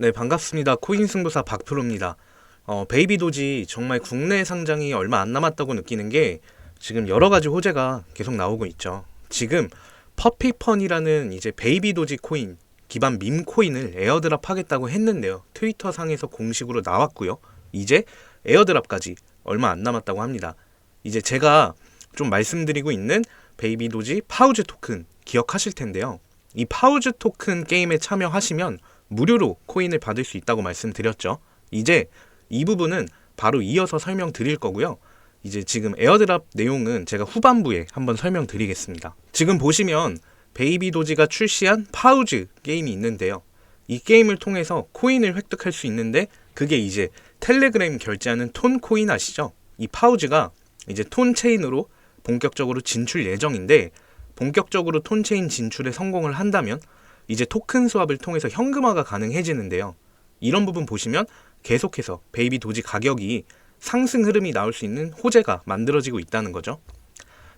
네, 반갑습니다. 코인 승부사 박프로입니다. 어, 베이비 도지 정말 국내 상장이 얼마 안 남았다고 느끼는 게 지금 여러 가지 호재가 계속 나오고 있죠. 지금 퍼피펀이라는 이제 베이비 도지 코인 기반 밈 코인을 에어드랍 하겠다고 했는데요. 트위터 상에서 공식으로 나왔고요. 이제 에어드랍까지 얼마 안 남았다고 합니다. 이제 제가 좀 말씀드리고 있는 베이비 도지 파우즈 토큰 기억하실 텐데요. 이 파우즈 토큰 게임에 참여하시면 무료로 코인을 받을 수 있다고 말씀드렸죠. 이제 이 부분은 바로 이어서 설명드릴 거고요. 이제 지금 에어드랍 내용은 제가 후반부에 한번 설명드리겠습니다. 지금 보시면 베이비 도지가 출시한 파우즈 게임이 있는데요. 이 게임을 통해서 코인을 획득할 수 있는데 그게 이제 텔레그램 결제하는 톤 코인 아시죠? 이 파우즈가 이제 톤 체인으로 본격적으로 진출 예정인데 본격적으로 톤 체인 진출에 성공을 한다면 이제 토큰 수합을 통해서 현금화가 가능해지는데요. 이런 부분 보시면 계속해서 베이비 도지 가격이 상승 흐름이 나올 수 있는 호재가 만들어지고 있다는 거죠.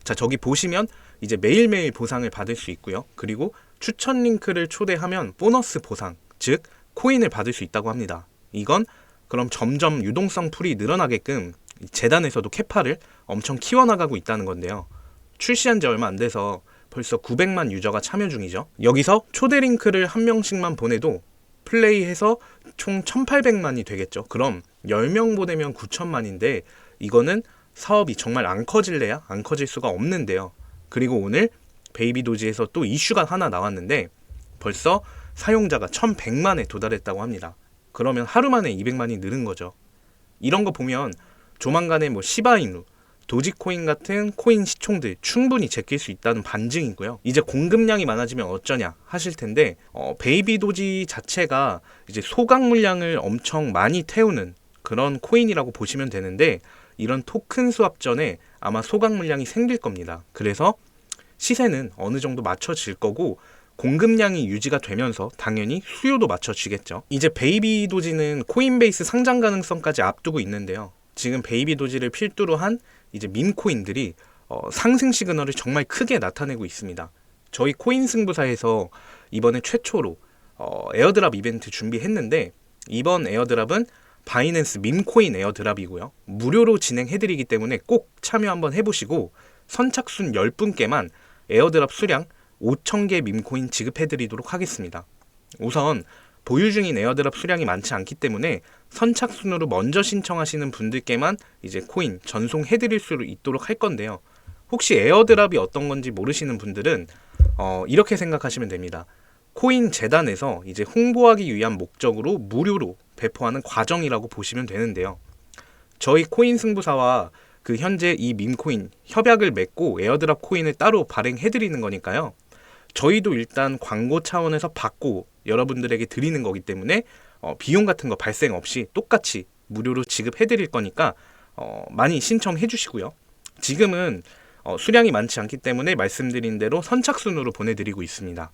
자, 저기 보시면 이제 매일매일 보상을 받을 수 있고요. 그리고 추천 링크를 초대하면 보너스 보상, 즉 코인을 받을 수 있다고 합니다. 이건 그럼 점점 유동성 풀이 늘어나게끔 재단에서도 캐파를 엄청 키워나가고 있다는 건데요. 출시한 지 얼마 안 돼서 벌써 900만 유저가 참여 중이죠. 여기서 초대 링크를 한 명씩만 보내도 플레이해서 총 1800만이 되겠죠. 그럼 10명 보내면 9천만인데 이거는 사업이 정말 안 커질래야 안 커질 수가 없는데요. 그리고 오늘 베이비 도지에서 또 이슈가 하나 나왔는데 벌써 사용자가 1100만에 도달했다고 합니다. 그러면 하루 만에 200만이 늘은 거죠. 이런 거 보면 조만간에 뭐 시바이누, 도지코인 같은 코인 시총들 충분히 제낄 수 있다는 반증이고요. 이제 공급량이 많아지면 어쩌냐 하실 텐데 어, 베이비 도지 자체가 이제 소각 물량을 엄청 많이 태우는 그런 코인이라고 보시면 되는데 이런 토큰 수합 전에 아마 소각 물량이 생길 겁니다. 그래서 시세는 어느 정도 맞춰질 거고 공급량이 유지가 되면서 당연히 수요도 맞춰지겠죠. 이제 베이비 도지는 코인베이스 상장 가능성까지 앞두고 있는데요. 지금 베이비 도지를 필두로 한 이제 밈코인들이 어, 상승 시그널을 정말 크게 나타내고 있습니다. 저희 코인 승부사에서 이번에 최초로 어, 에어드랍 이벤트 준비했는데 이번 에어드랍은 바이낸스 밈코인 에어드랍이고요. 무료로 진행해드리기 때문에 꼭 참여 한번 해보시고 선착순 10분께만 에어드랍 수량 5,000개 밈코인 지급해드리도록 하겠습니다. 우선 보유 중인 에어드랍 수량이 많지 않기 때문에 선착순으로 먼저 신청하시는 분들께만 이제 코인 전송해 드릴 수 있도록 할 건데요. 혹시 에어드랍이 어떤 건지 모르시는 분들은 어, 이렇게 생각하시면 됩니다. 코인 재단에서 이제 홍보하기 위한 목적으로 무료로 배포하는 과정이라고 보시면 되는데요. 저희 코인 승부사와 그 현재 이 밈코인 협약을 맺고 에어드랍 코인을 따로 발행해 드리는 거니까요. 저희도 일단 광고 차원에서 받고 여러분들에게 드리는 거기 때문에 어, 비용 같은 거 발생 없이 똑같이 무료로 지급해 드릴 거니까 어, 많이 신청해 주시고요. 지금은 어, 수량이 많지 않기 때문에 말씀드린 대로 선착순으로 보내드리고 있습니다.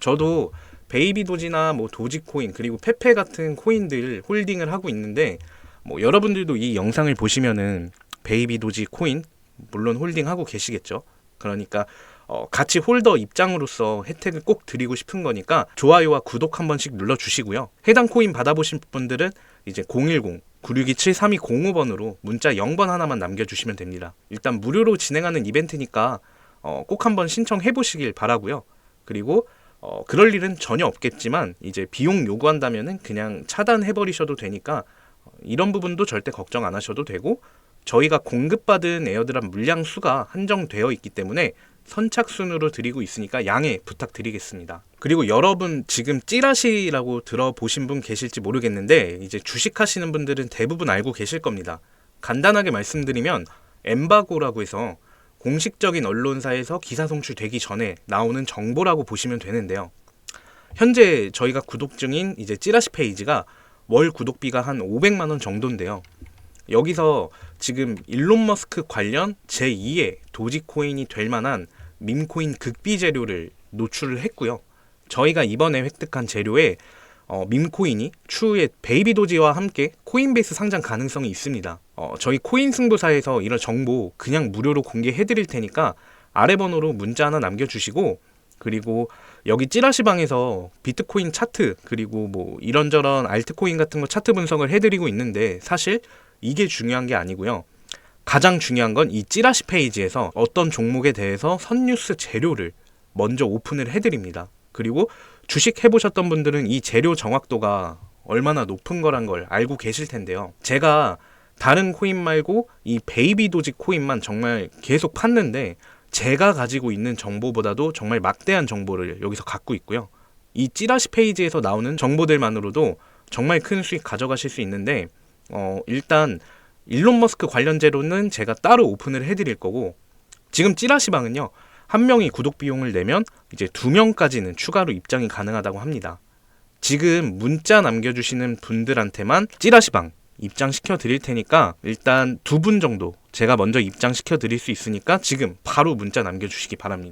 저도 베이비 도지나 뭐 도지코인 그리고 페페 같은 코인들 홀딩을 하고 있는데 뭐 여러분들도 이 영상을 보시면은 베이비 도지 코인 물론 홀딩하고 계시겠죠. 그러니까 어, 같이 홀더 입장으로서 혜택을 꼭 드리고 싶은 거니까 좋아요와 구독 한 번씩 눌러주시고요. 해당 코인 받아보신 분들은 이제 010 962-7325번으로 문자 0번 하나만 남겨주시면 됩니다. 일단 무료로 진행하는 이벤트니까 어, 꼭 한번 신청해 보시길 바라고요. 그리고 어, 그럴 일은 전혀 없겠지만 이제 비용 요구한다면은 그냥 차단해 버리셔도 되니까 어, 이런 부분도 절대 걱정 안 하셔도 되고 저희가 공급받은 에어드랍 물량 수가 한정되어 있기 때문에 선착순으로 드리고 있으니까 양해 부탁드리겠습니다. 그리고 여러분 지금 찌라시라고 들어보신 분 계실지 모르겠는데 이제 주식하시는 분들은 대부분 알고 계실 겁니다. 간단하게 말씀드리면 엠바고라고 해서 공식적인 언론사에서 기사 송출되기 전에 나오는 정보라고 보시면 되는데요. 현재 저희가 구독 중인 이제 찌라시 페이지가 월 구독비가 한 500만 원 정도인데요. 여기서 지금 일론 머스크 관련 제2의 도지코인이 될 만한 밈코인 극비 재료를 노출을 했고요. 저희가 이번에 획득한 재료에 어, 밈코인이 추후에 베이비 도지와 함께 코인베이스 상장 가능성이 있습니다. 어, 저희 코인 승부사에서 이런 정보 그냥 무료로 공개해 드릴 테니까 아래 번호로 문자 하나 남겨주시고 그리고 여기 찌라시방에서 비트코인 차트 그리고 뭐 이런저런 알트코인 같은 거 차트 분석을 해드리고 있는데 사실 이게 중요한 게 아니고요. 가장 중요한 건 이 찌라시 페이지에서 어떤 종목에 대해서 선뉴스 재료를 먼저 오픈을 해드립니다. 그리고 주식 해보셨던 분들은 이 재료 정확도가 얼마나 높은 거란 걸 알고 계실 텐데요. 제가 다른 코인 말고 이 베이비 도지 코인만 정말 계속 팠는데 제가 가지고 있는 정보보다도 정말 막대한 정보를 여기서 갖고 있고요. 이 찌라시 페이지에서 나오는 정보들만으로도 정말 큰 수익 가져가실 수 있는데 어, 일단 일론 머스크 관련 제로는 제가 따로 오픈을 해드릴 거고 지금 찌라시방은요 한 명이 구독 비용을 내면 이제 두 명까지는 추가로 입장이 가능하다고 합니다. 지금 문자 남겨주시는 분들한테만 찌라시방 입장시켜 드릴 테니까 일단 두 분 정도 제가 먼저 입장시켜 드릴 수 있으니까 지금 바로 문자 남겨주시기 바랍니다.